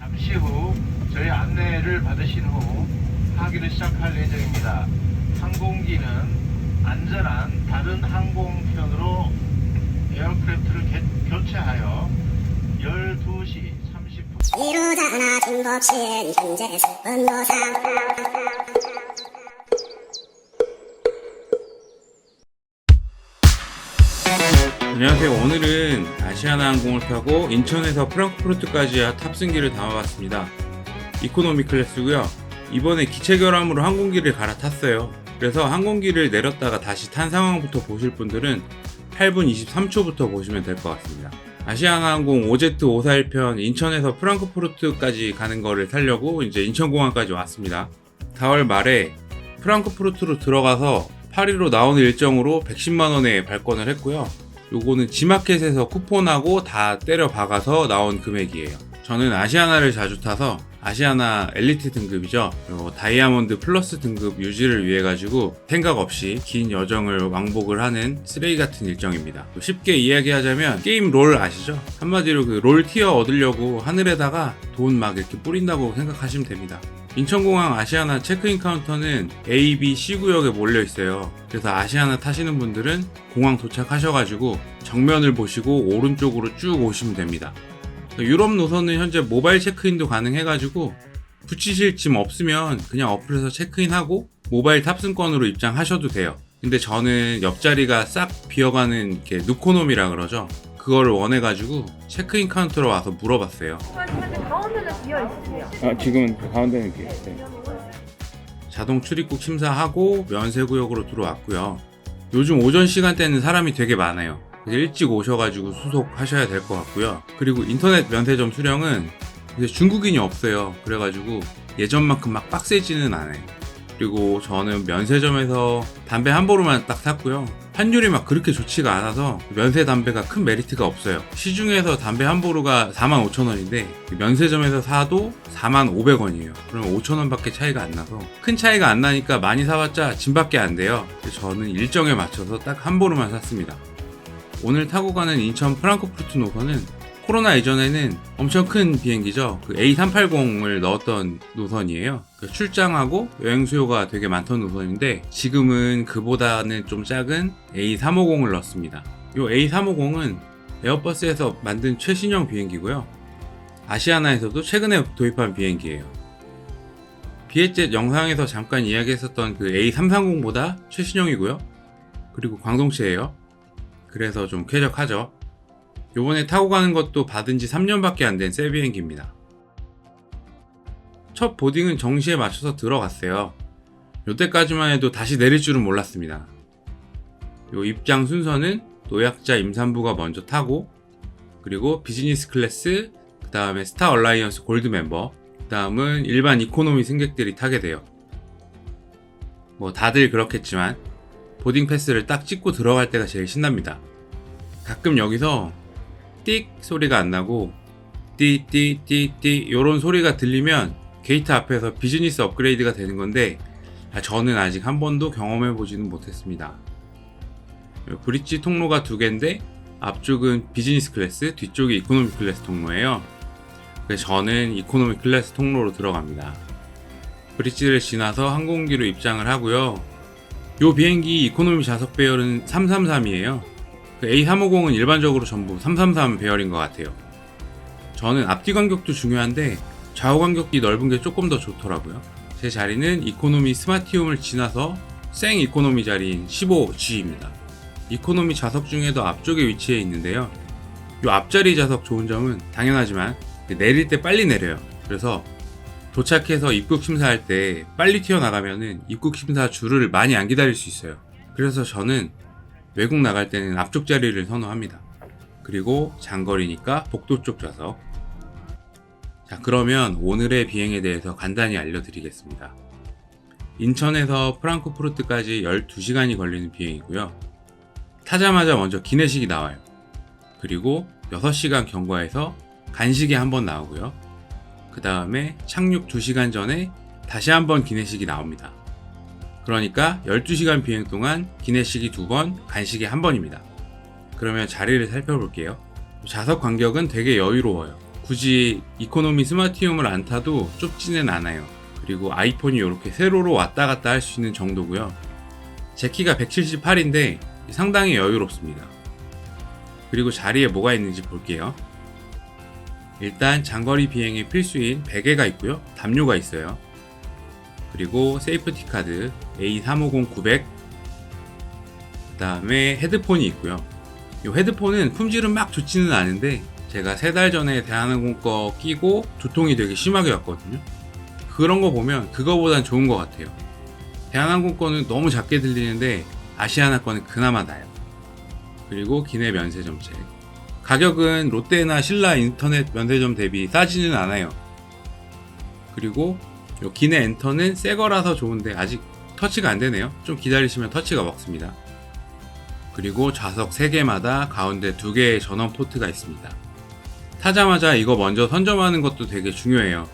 잠시 후 저희 안내를 받으신 후 하기를 시작할 예정입니다. 항공기는 안전한 다른 항공편으로 에어크래프트를 개- 교체하여 12시 30분 이루잖아 중복신 현재 분노상 안녕하세요. 오늘은 아시아나 항공을 타고 인천에서 프랑크푸르트까지 탑승기를 담아봤습니다. 이코노미 클래스고요. 이번에 기체 결함으로 항공기를 갈아탔어요. 그래서 항공기를 내렸다가 다시 탄 상황부터 보실 분들은 8분 23초부터 보시면 될 것 같습니다. 아시아나항공 OZ541편 인천에서 프랑크푸르트까지 가는 거를 타려고 이제 인천공항까지 왔습니다. 4월 말에 프랑크푸르트로 들어가서 파리로 나오는 일정으로 110만 원에 발권을 했고요. 요거는 지마켓에서 쿠폰하고 다 때려 박아서 나온 금액이에요. 저는 아시아나를 자주 타서 아시아나 엘리트 등급이죠. 요 다이아몬드 플러스 등급 유지를 위해 가지고 생각 없이 긴 여정을 왕복을 하는 쓰레기 같은 일정입니다. 쉽게 이야기하자면 게임 롤 아시죠? 한마디로 그 롤 티어 얻으려고 하늘에다가 돈 막 이렇게 뿌린다고 생각하시면 됩니다. 인천공항 아시아나 체크인 카운터는 A, B, C 구역에 몰려 있어요. 그래서 아시아나 타시는 분들은 공항 도착하셔가지고 정면을 보시고 오른쪽으로 쭉 오시면 됩니다. 유럽 노선은 현재 모바일 체크인도 가능해가지고 붙이실 짐 없으면 그냥 어플에서 체크인하고 모바일 탑승권으로 입장하셔도 돼요. 근데 저는 옆자리가 싹 비어가는 이렇게 누코놈이라 그러죠. 그거를 원해가지고 체크인 카운터로 와서 물어봤어요. 아, 지금은 가운데는 비어 있어요. 자동 출입국 심사하고 면세구역으로 들어왔고요. 요즘 오전 시간대는 사람이 되게 많아요. 일찍 오셔가지고 수속하셔야 될 것 같고요. 그리고 인터넷 면세점 수령은 이제 중국인이 없어요. 그래가지고 예전만큼 막 빡세지는 않아요. 그리고 저는 면세점에서 담배 한 보루만 딱 샀고요. 환율이 막 그렇게 좋지가 않아서 면세 담배가 큰 메리트가 없어요. 시중에서 담배 한 보루가 45,000원인데 면세점에서 사도 45,500원이에요. 그러면 5,000원밖에 차이가 안 나서 큰 차이가 안 나니까 많이 사봤자 짐밖에 안 돼요. 저는 일정에 맞춰서 딱 한 보루만 샀습니다. 오늘 타고 가는 인천 프랑크푸르트 노선은 코로나 이전에는 엄청 큰 비행기죠. 그 A380을 넣었던 노선이에요. 그 출장하고 여행 수요가 되게 많던 노선인데 지금은 그보다는 좀 작은 A350을 넣었습니다. 이 A350은 에어버스에서 만든 최신형 비행기고요. 아시아나에서도 최근에 도입한 비행기예요. 비에젯 영상에서 잠깐 이야기했었던 그 A330보다 최신형이고요. 그리고 광동체예요. 그래서 좀 쾌적하죠. 요번에 타고 가는 것도 받은 지 3년밖에 안 된 새 비행기입니다. 첫 보딩은 정시에 맞춰서 들어갔어요. 요때까지만 해도 다시 내릴 줄은 몰랐습니다. 요 입장 순서는 노약자 임산부가 먼저 타고 그리고 비즈니스 클래스, 그 다음에 스타 얼라이언스 골드 멤버, 그 다음은 일반 이코노미 승객들이 타게 돼요. 뭐 다들 그렇겠지만 보딩 패스를 딱 찍고 들어갈 때가 제일 신납니다. 가끔 여기서 띡 소리가 안 나고 띠띠띠띠 요런 소리가 들리면 게이트 앞에서 비즈니스 업그레이드가 되는 건데 아, 저는 아직 한 번도 경험해 보지는 못했습니다. 브릿지 통로가 두 개인데 앞쪽은 비즈니스 클래스, 뒤쪽이 이코노미 클래스 통로예요. 그래서 저는 이코노미 클래스 통로로 들어갑니다. 브릿지를 지나서 항공기로 입장을 하고요. 요 비행기 이코노미 좌석 배열은 333이에요. 그 A350은 일반적으로 전부 333 배열인 것 같아요. 저는 앞뒤 간격도 중요한데 좌우 간격이 넓은 게 조금 더 좋더라고요. 제 자리는 이코노미 스마티움을 지나서 생 이코노미 자리인 15G입니다. 이코노미 좌석 중에도 앞쪽에 위치해 있는데요. 이 앞자리 좌석 좋은 점은 당연하지만 내릴 때 빨리 내려요. 그래서 도착해서 입국 심사할 때 빨리 튀어나가면은 입국 심사 줄을 많이 안 기다릴 수 있어요. 그래서 저는 외국 나갈 때는 앞쪽 자리를 선호합니다. 그리고 장거리니까 복도 쪽 좌석. 자, 그러면 오늘의 비행에 대해서 간단히 알려드리겠습니다. 인천에서 프랑크푸르트까지 12시간이 걸리는 비행이고요. 타자마자 먼저 기내식이 나와요. 그리고 6시간 경과해서 간식이 한 번 나오고요. 그 다음에 착륙 2시간 전에 다시 한번 기내식이 나옵니다. 그러니까 12시간 비행 동안 기내식이 두 번, 간식이 한 번입니다. 그러면 자리를 살펴볼게요. 좌석 간격은 되게 여유로워요. 굳이 이코노미 스마티움을 안 타도 좁지는 않아요. 그리고 아이폰이 이렇게 세로로 왔다 갔다 할 수 있는 정도고요. 제 키가 178인데 상당히 여유롭습니다. 그리고 자리에 뭐가 있는지 볼게요. 일단 장거리 비행에 필수인 베개가 있고요. 담요가 있어요. 그리고 세이프티 카드 A350900 그 다음에 헤드폰이 있고요. 이 헤드폰은 품질은 막 좋지는 않은데 제가 세 달 전에 대한항공 거 끼고 두통이 되게 심하게 왔거든요. 그런 거 보면 그거보단 좋은 것 같아요. 대한항공 거는 너무 작게 들리는데 아시아나 거는 그나마 나요. 그리고 기내 면세점책. 가격은 롯데나 신라 인터넷 면세점 대비 싸지는 않아요. 그리고 요 기내 엔터는 새 거라서 좋은데 아직 터치가 안 되네요. 좀 기다리시면 터치가 먹습니다. 그리고 좌석 3개마다 가운데 2개의 전원 포트가 있습니다. 타자마자 이거 먼저 선점하는 것도 되게 중요해요.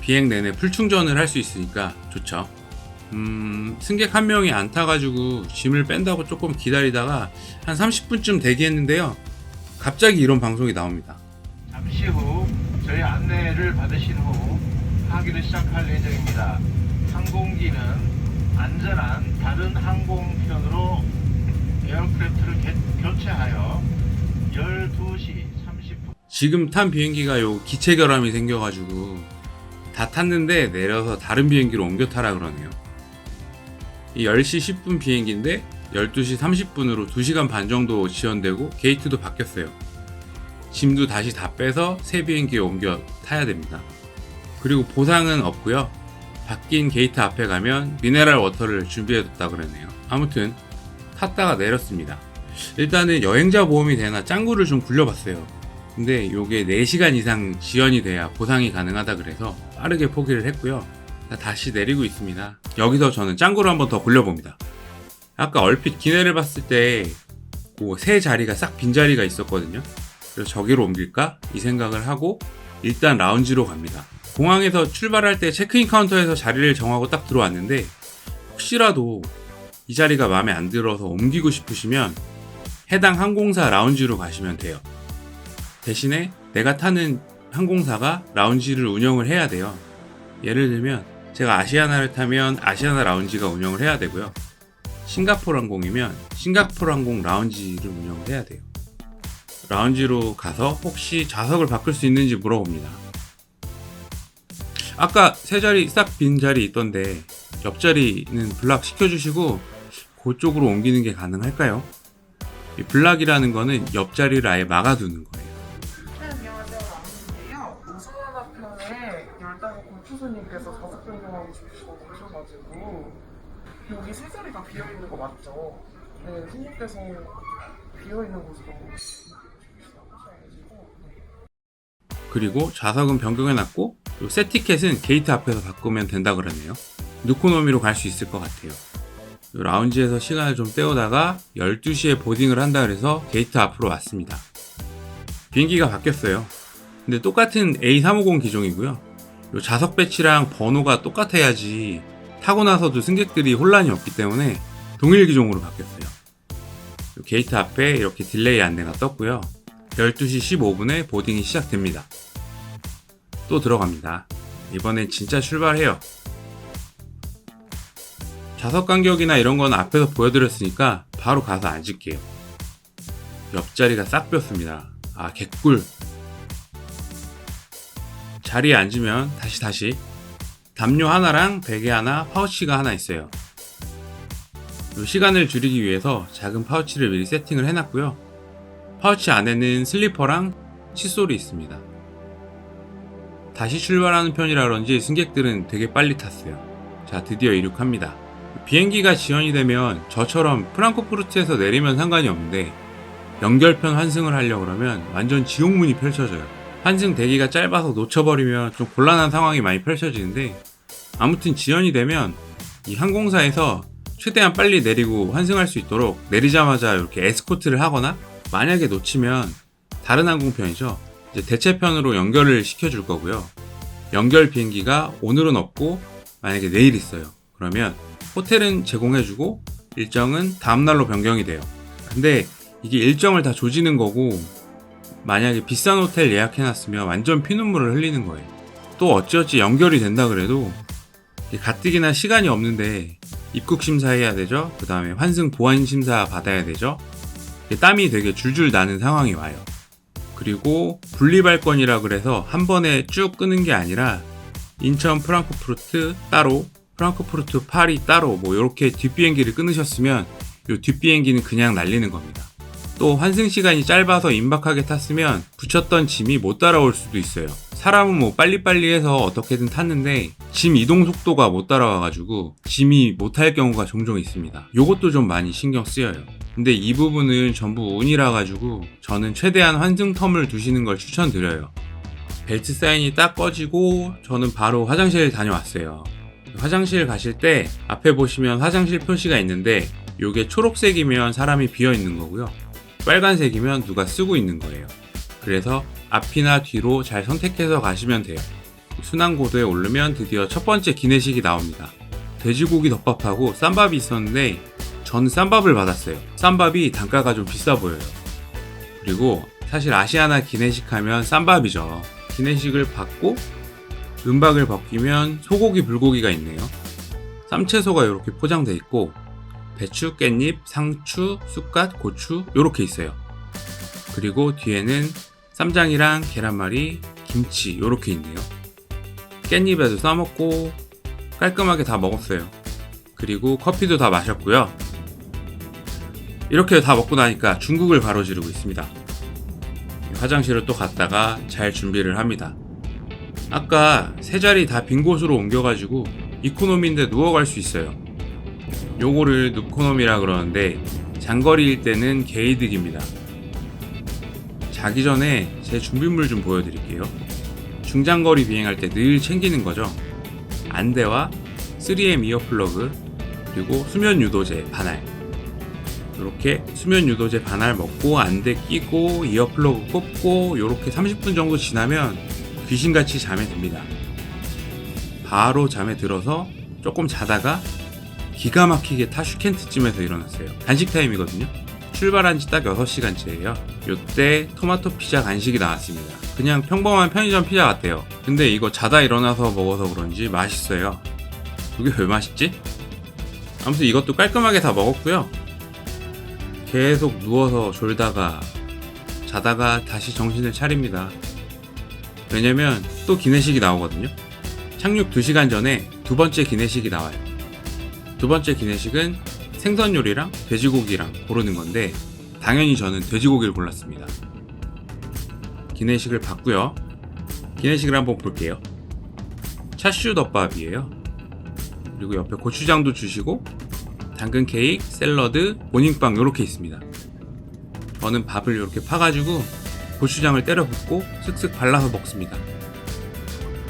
비행 내내 풀충전을 할 수 있으니까 좋죠. 음, 승객 한 명이 안 타가지고 짐을 뺀다고 조금 기다리다가 한 30분쯤 대기했는데요. 갑자기 이런 방송이 나옵니다. 잠시 후 저희 안내를 받으신 후 하기를 시작할 예정입니다. 항공기는 안전한 다른 항공편으로 에어크래프트를 개- 교체하여 12시 30분 지금 탄 비행기가 요 기체 결함이 생겨가지고 다 탔는데 내려서 다른 비행기로 옮겨 타라 그러네요. 이 10시 10분 비행기인데 12시 30분으로 2시간 반 정도 지연되고 게이트도 바뀌었어요. 짐도 다시 다 빼서 새 비행기에 옮겨 타야 됩니다. 그리고 보상은 없고요. 바뀐 게이트 앞에 가면 미네랄 워터를 준비해뒀다 그러네요. 아무튼 탔다가 내렸습니다. 일단은 여행자 보험이 되나 짱구를 좀 굴려봤어요. 근데 요게 4시간 이상 지연이 돼야 보상이 가능하다 그래서 빠르게 포기를 했고요. 다시 내리고 있습니다. 여기서 저는 짱구를 한번 더 굴려봅니다. 아까 얼핏 기내를 봤을 때그세 자리가 싹 빈 자리가 있었거든요. 그래서 저기로 옮길까? 이 생각을 하고 일단 라운지로 갑니다. 공항에서 출발할 때 체크인 카운터에서 자리를 정하고 딱 들어왔는데 혹시라도 이 자리가 마음에 안 들어서 옮기고 싶으시면 해당 항공사 라운지로 가시면 돼요. 대신에 내가 타는 항공사가 라운지를 운영을 해야 돼요. 예를 들면 제가 아시아나를 타면 아시아나 라운지가 운영을 해야 되고요. 싱가포르 항공이면 싱가포르 항공 라운지를 운영을 해야 돼요. 라운지로 가서 혹시 좌석을 바꿀 수 있는지 물어봅니다. 아까 세 자리 싹 빈 자리 있던데 옆자리는 블락 시켜주시고 그쪽으로 옮기는 게 가능할까요? 이 블락이라는 거는 옆자리를 아예 막아두는 거예요. 네, 골프수님께서 좌석 변경하고 싶으시고 그러셔가지고 여기 세 자리가 비어 있는 거 맞죠? 네, 손님께서 비어 있는 곳으로 그리고 좌석은 변경해놨고 요 세 티켓은 게이트 앞에서 바꾸면 된다 그러네요. 누코노미로 갈 수 있을 것 같아요. 요 라운지에서 시간을 좀 때우다가 12시에 보딩을 한다 그래서 게이트 앞으로 왔습니다. 비행기가 바뀌었어요. 근데 똑같은 A350 기종이고요. 요 좌석 배치랑 번호가 똑같아야지 타고 나서도 승객들이 혼란이 없기 때문에 동일 기종으로 바뀌었어요. 요 게이트 앞에 이렇게 딜레이 안내가 떴고요. 12시 15분에 보딩이 시작됩니다. 또 들어갑니다. 이번엔 진짜 출발해요. 좌석 간격이나 이런 건 앞에서 보여드렸으니까 바로 가서 앉을게요. 옆자리가 싹 비었습니다. 아, 개꿀. 자리에 앉으면 다시 다시 담요 하나랑 베개 하나, 파우치가 하나 있어요. 요 시간을 줄이기 위해서 작은 파우치를 미리 세팅을 해놨고요. 파우치 안에는 슬리퍼랑 칫솔이 있습니다. 다시 출발하는 편이라 그런지 승객들은 되게 빨리 탔어요. 자, 드디어 이륙합니다. 비행기가 지연이 되면 저처럼 프랑크푸르트에서 내리면 상관이 없는데 연결편 환승을 하려고 그러면 완전 지옥문이 펼쳐져요. 환승 대기가 짧아서 놓쳐버리면 좀 곤란한 상황이 많이 펼쳐지는데 아무튼 지연이 되면 이 항공사에서 최대한 빨리 내리고 환승할 수 있도록 내리자마자 이렇게 에스코트를 하거나 만약에 놓치면 다른 항공편이죠. 대체편으로 연결을 시켜줄 거고요. 연결 비행기가 오늘은 없고 만약에 내일 있어요. 그러면 호텔은 제공해주고 일정은 다음날로 변경이 돼요. 근데 이게 일정을 다 조지는 거고 만약에 비싼 호텔 예약해놨으면 완전 피눈물을 흘리는 거예요. 또 어찌어찌 연결이 된다 그래도 가뜩이나 시간이 없는데 입국 심사해야 되죠. 그 다음에 환승 보안 심사 받아야 되죠. 땀이 되게 줄줄 나는 상황이 와요. 그리고 분리발권이라 그래서 한 번에 쭉 끄는 게 아니라 인천 프랑크푸르트 따로, 프랑크푸르트 파리 따로 뭐 이렇게 뒷비행기를 끊으셨으면 이 뒷비행기는 그냥 날리는 겁니다. 또 환승 시간이 짧아서 임박하게 탔으면 붙였던 짐이 못 따라올 수도 있어요. 사람은 뭐 빨리빨리 해서 어떻게든 탔는데 짐 이동 속도가 못 따라와가지고 짐이 못 탈 경우가 종종 있습니다. 요것도 좀 많이 신경 쓰여요. 근데 이 부분은 전부 운이라 가지고 저는 최대한 환승 텀을 두시는 걸 추천드려요. 벨트 사인이 딱 꺼지고 저는 바로 화장실 다녀왔어요. 화장실 가실 때 앞에 보시면 화장실 표시가 있는데 요게 초록색이면 사람이 비어 있는 거고요. 빨간색이면 누가 쓰고 있는 거예요. 그래서 앞이나 뒤로 잘 선택해서 가시면 돼요. 순환고도에 오르면 드디어 첫 번째 기내식이 나옵니다. 돼지고기 덮밥하고 쌈밥이 있었는데 저는 쌈밥을 받았어요. 쌈밥이 단가가 좀 비싸 보여요. 그리고 사실 아시아나 기내식 하면 쌈밥이죠. 기내식을 받고 은박을 벗기면 소고기 불고기가 있네요. 쌈채소가 이렇게 포장돼 있고 배추, 깻잎, 상추, 쑥갓, 고추 이렇게 있어요. 그리고 뒤에는 쌈장이랑 계란말이, 김치 이렇게 있네요. 깻잎에도 싸먹고 깔끔하게 다 먹었어요. 그리고 커피도 다 마셨고요. 이렇게 다 먹고 나니까 중국을 바로 지르고 있습니다. 화장실을 또 갔다가 잘 준비를 합니다. 아까 세 자리 다 빈 곳으로 옮겨가지고 이코노미인데 누워갈 수 있어요. 요거를 누코노미라 그러는데 장거리일 때는 게이득입니다. 자기 전에 제 준비물 좀 보여드릴게요. 중장거리 비행할 때 늘 챙기는 거죠. 안대와 3M 이어플러그 그리고 수면 유도제 반알 이렇게 수면 유도제 반알 먹고 안대 끼고 이어플러그 꼽고 이렇게 30분 정도 지나면 귀신같이 잠에 듭니다. 바로 잠에 들어서 조금 자다가 기가 막히게 타슈켄트쯤에서 일어났어요. 간식 타임이거든요. 출발한 지 딱 6시간째예요. 요때 토마토 피자 간식이 나왔습니다. 그냥 평범한 편의점 피자 같대요. 근데 이거 자다 일어나서 먹어서 그런지 맛있어요. 이게 왜 맛있지? 아무튼 이것도 깔끔하게 다 먹었고요. 계속 누워서 졸다가 자다가 다시 정신을 차립니다. 왜냐면 또 기내식이 나오거든요. 착륙 2시간 전에 두 번째 기내식이 나와요. 두 번째 기내식은 생선 요리랑 돼지고기랑 고르는 건데 당연히 저는 돼지고기를 골랐습니다. 기내식을 봤고요. 기내식을 한번 볼게요. 차슈 덮밥이에요. 그리고 옆에 고추장도 주시고 당근 케이크, 샐러드, 모닝빵 이렇게 있습니다. 저는 밥을 이렇게 파가지고 고추장을 때려 붓고 쓱쓱 발라서 먹습니다.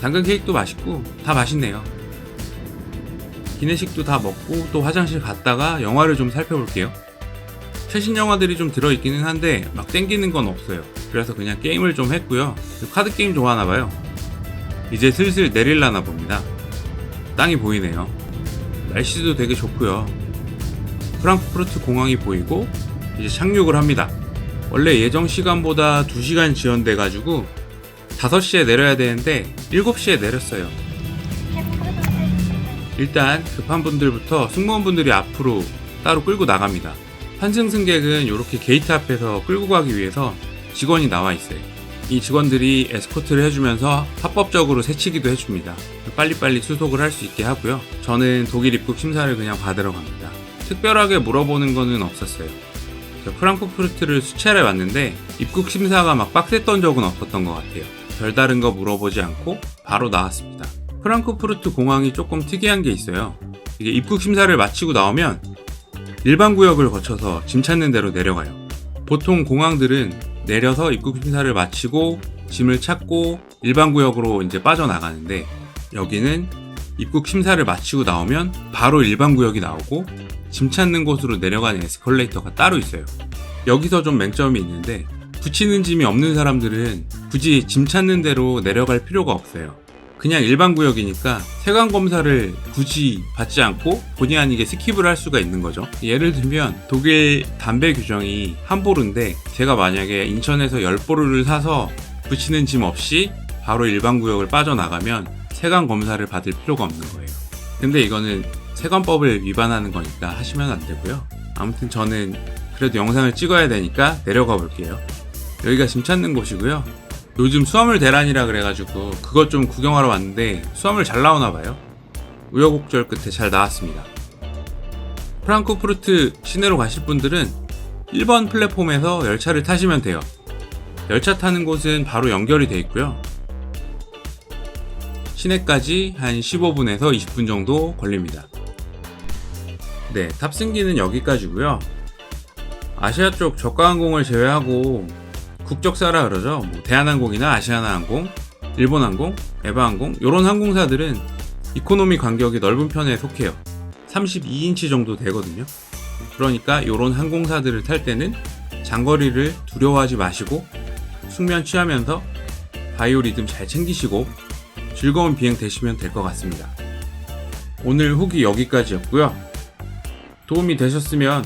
당근 케이크도 맛있고 다 맛있네요. 기내식도 다 먹고 또 화장실 갔다가 영화를 좀 살펴볼게요. 최신 영화들이 좀 들어있기는 한데 막 땡기는 건 없어요. 그래서 그냥 게임을 좀 했고요. 카드 게임 좋아하나봐요. 이제 슬슬 내릴라나 봅니다. 땅이 보이네요. 날씨도 되게 좋고요. 프랑크푸르트 공항이 보이고 이제 착륙을 합니다. 원래 예정 시간보다 2시간 지연돼가지고 5시에 내려야 되는데 7시에 내렸어요. 일단 급한 분들부터 승무원분들이 앞으로 따로 끌고 나갑니다. 환승 승객은 이렇게 게이트 앞에서 끌고 가기 위해서 직원이 나와 있어요. 이 직원들이 에스코트를 해주면서 합법적으로 새치기도 해줍니다. 빨리빨리 수속을 할 수 있게 하고요. 저는 독일 입국 심사를 그냥 받으러 갑니다. 특별하게 물어보는 거는 없었어요. 저 프랑크푸르트를 수차례 왔는데 입국 심사가 막 빡셌던 적은 없었던 것 같아요. 별다른 거 물어보지 않고 바로 나왔습니다. 프랑크푸르트 공항이 조금 특이한 게 있어요. 이게 입국 심사를 마치고 나오면 일반 구역을 거쳐서 짐 찾는 대로 내려가요. 보통 공항들은 내려서 입국 심사를 마치고 짐을 찾고 일반 구역으로 이제 빠져나가는데 여기는 입국 심사를 마치고 나오면 바로 일반 구역이 나오고 짐 찾는 곳으로 내려가는 에스컬레이터가 따로 있어요. 여기서 좀 맹점이 있는데 붙이는 짐이 없는 사람들은 굳이 짐 찾는 대로 내려갈 필요가 없어요. 그냥 일반 구역이니까 세관 검사를 굳이 받지 않고 본의 아니게 스킵을 할 수가 있는 거죠. 예를 들면 독일 담배 규정이 한 보르인데 제가 만약에 인천에서 10보르를 사서 붙이는 짐 없이 바로 일반 구역을 빠져나가면 세관 검사를 받을 필요가 없는 거예요. 근데 이거는 세관법을 위반하는 거니까 하시면 안 되고요. 아무튼 저는 그래도 영상을 찍어야 되니까 내려가 볼게요. 여기가 짐 찾는 곳이고요. 요즘 수화물 대란이라 그래가지고 그것 좀 구경하러 왔는데 수화물 잘 나오나 봐요. 우여곡절 끝에 잘 나왔습니다. 프랑크푸르트 시내로 가실 분들은 1번 플랫폼에서 열차를 타시면 돼요. 열차 타는 곳은 바로 연결이 돼 있고요. 시내까지 한 15분에서 20분 정도 걸립니다. 네, 탑승기는 여기까지고요. 아시아 쪽 저가항공을 제외하고 국적사라 그러죠. 뭐 대한항공이나 아시아나항공, 일본항공, 에바항공 이런 항공사들은 이코노미 간격이 넓은 편에 속해요. 32인치 정도 되거든요. 그러니까 이런 항공사들을 탈 때는 장거리를 두려워하지 마시고 숙면 취하면서 바이오 리듬 잘 챙기시고 즐거운 비행 되시면 될 것 같습니다. 오늘 후기 여기까지였고요. 도움이 되셨으면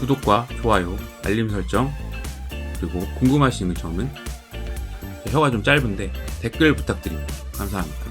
구독과 좋아요, 알림 설정, 그리고 궁금하신 점은 혀가 좀 짧은데 댓글 부탁드립니다. 감사합니다.